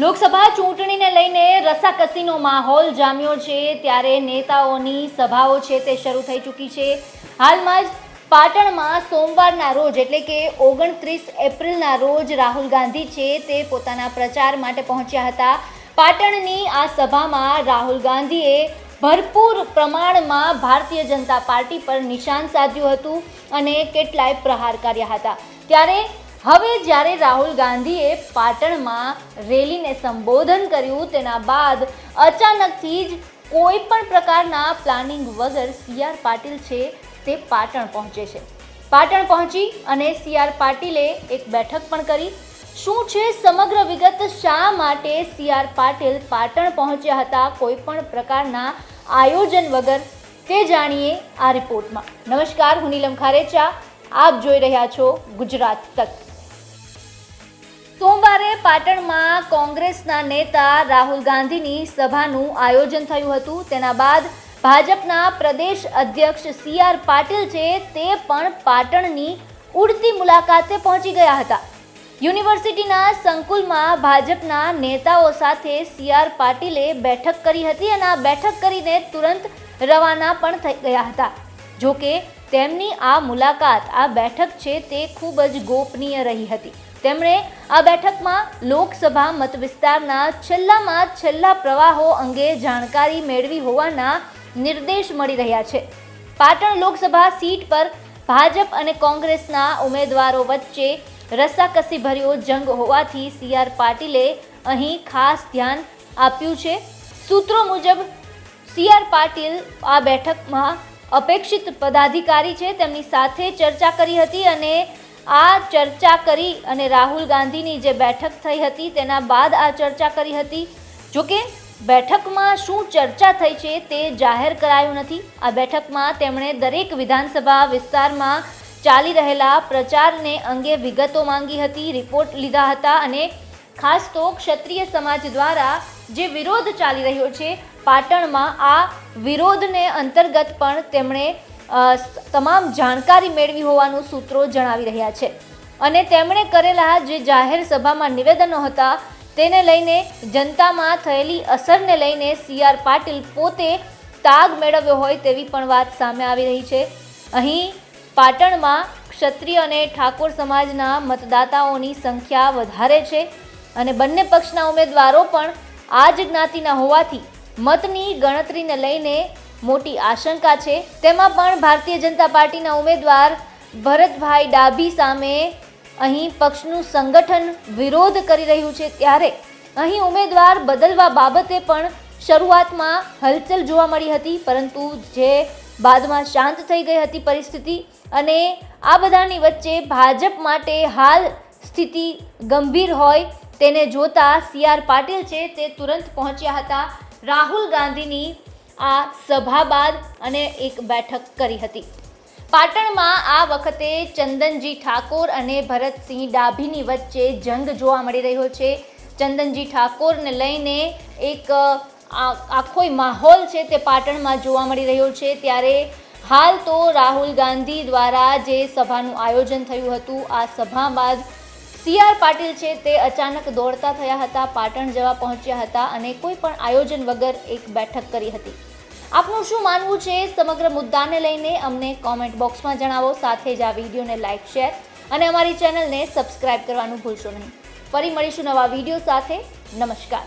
લોકસભા ચૂંટણીને લઈને રસાકસીનો માહોલ જામ્યો છે, ત્યારે નેતાઓની સભાઓ છે તે શરૂ થઈ ચૂકી છે. હાલમાં જ પાટણમાં સોમવારના રોજ, એટલે કે ઓગણત્રીસ એપ્રિલના રોજ, રાહુલ ગાંધી છે તે પોતાના પ્રચાર માટે પહોંચ્યા હતા. પાટણની આ સભામાં રાહુલ ગાંધીએ ભરપૂર પ્રમાણમાં ભારતીય જનતા પાર્ટી પર નિશાન સાધ્યું હતું અને કેટલાય પ્રહાર કર્યા હતા. ત્યારે હવે જ્યારે રાહુલ ગાંધીએ પાટણમાં રેલીને સંબોધન કર્યું તેના બાદ અચાનકથી જ કોઈ પણ પ્રકારના પ્લાનિંગ વગર સી આર પાટીલ છે તે પાટણ પહોંચે છે. પાટણ પહોંચી અને સી આર પાટીલે એક બેઠક પણ કરી. શું છે સમગ્ર વિગત? શા માટે સી આર પાટીલ પાટણ પહોંચ્યા હતા કોઈ પણ પ્રકારના આયોજન વગર? તે જાણીએ આ રિપોર્ટમાં. નમસ્કાર, હું નીલમ ખારેચા. આપ જોઈ રહ્યા છો ગુજરાત તક. સોમવારે પાટણમાં કોંગ્રેસના નેતા રાહુલ ગાંધીની સભાનું આયોજન થયું હતું. તેના બાદ ભાજપના પ્રદેશ અધ્યક્ષ સી આર પાટીલ છે તે પણ પાટણની ઉડતી મુલાકાતે પહોંચી ગયા હતા. યુનિવર્સિટીના સંકુલમાં ભાજપના નેતાઓ સાથે સી આર પાટીલે બેઠક કરી હતી અને આ બેઠક કરીને તુરંત રવાના પણ થઈ ગયા હતા. જોકે તેમની આ મુલાકાત, આ બેઠક છે તે ખૂબ જ ગોપનીય રહી હતી. તેમણે આ બેઠકમાં લોકસભા મત વિસ્તારના છેલ્લામાં છેલ્લા પ્રવાહો અંગે જાણકારી મેળવી હોવાના નિર્દેશ મળી રહ્યા છે. પાટણ લોકસભા સીટ પર ભાજપ અને કોંગ્રેસના ઉમેદવારો વચ્ચે રસાકસી ભર્યો જંગ હોવાથી સી આર પાટીલે અહીં ખાસ ધ્યાન આપ્યું છે. સૂત્રો મુજબ, સી આર પાટીલ આ બેઠકમાં અપેક્ષિત પદાધિકારી છે. તેમની સાથે ચર્ચા કરી હતી અને આ ચર્ચા કરી અને રાહુલ ગાંધીની જે બેઠક થઈ હતી તેના બાદ આ ચર્ચા કરી હતી. જોકે બેઠકમાં શું ચર્ચા થઈ છે તે જાહેર કરાયું નથી. આ બેઠકમાં તેમણે દરેક વિધાનસભા વિસ્તારમાં ચાલી રહેલા પ્રચારને અંગે વિગતો માંગી હતી, રિપોર્ટ લીધા હતા અને ખાસ તો ક્ષત્રિય સમાજ દ્વારા જે વિરોધ ચાલી રહ્યો છે પાટણમાં આ વિરોધને અંતર્ગત પણ તેમણે તમામ જાણકારી મેળવી હોવાનું સૂત્રો જણાવી રહ્યા છે. અને તેમણે કરેલા જે જાહેર સભામાં નિવેદનો હતા, તેને લઈને જનતામાં થયેલી અસરને લઈને સી આર પાટીલ પોતે તાગ મેળવ્યો હોય તેવી પણ વાત સામે આવી રહી છે. અહીં પાટણમાં ક્ષત્રિય અને ઠાકોર સમાજના મતદાતાઓની સંખ્યા વધારે છે અને બંને પક્ષના ઉમેદવારો પણ આ જ જ્ઞાતિના હોવાથી મતની ગણતરીને લઈને મોટી આશંકા છે. તેમાં પણ ભારતીય જનતા પાર્ટીના ઉમેદવાર ભરતભાઈ ડાભી સામે અહીં પક્ષનું સંગઠન વિરોધ કરી રહ્યું છે ત્યારે અહીં ઉમેદવાર બદલવા બાબતે પણ શરૂઆતમાં હલચલ જોવા મળી હતી, પરંતુ જે બાદમાં શાંત થઈ ગઈ હતી પરિસ્થિતિ અને આ બધાની વચ્ચે ભાજપ માટે હાલ સ્થિતિ ગંભીર હોય તેને જોતા સી આર પાટીલ છે તે તુરંત પહોંચ્યા હતા. રાહુલ ગાંધીની આ સભા બાદ અને એક બેઠક કરી હતી. પાટણમાં આ વખતે ચંદનજી ઠાકોર અને ભરતસિંહ ડાભીની વચ્ચે જંગ જોવા મળી રહ્યો છે. ચંદનજી ઠાકોરને લઈને એક આખો માહોલ છે તે પાટણમાં જોવા મળી રહ્યો છે. ત્યારે હાલ તો રાહુલ ગાંધી દ્વારા જે સભાનું આયોજન થયું હતું, આ સભા બાદ સી આર પાટીલ છે તે અચાનક દોડતા થયા હતા, પાટણ જવા પહોંચ્યા હતા અને કોઈ પણ આયોજન વગર એક બેઠક કરી હતી. આપનું શું માનવું છે સમગ્ર મુદ્દાને લઈને અમને કોમેન્ટ બોક્સમાં જણાવો, સાથે જ આ વિડીયોને લાઇક શેર અને અમારી ચેનલને સબસ્ક્રાઇબ કરવાનું ભૂલશો નહીં. ફરી મળીશું નવા વીડિયો સાથે. નમસ્કાર.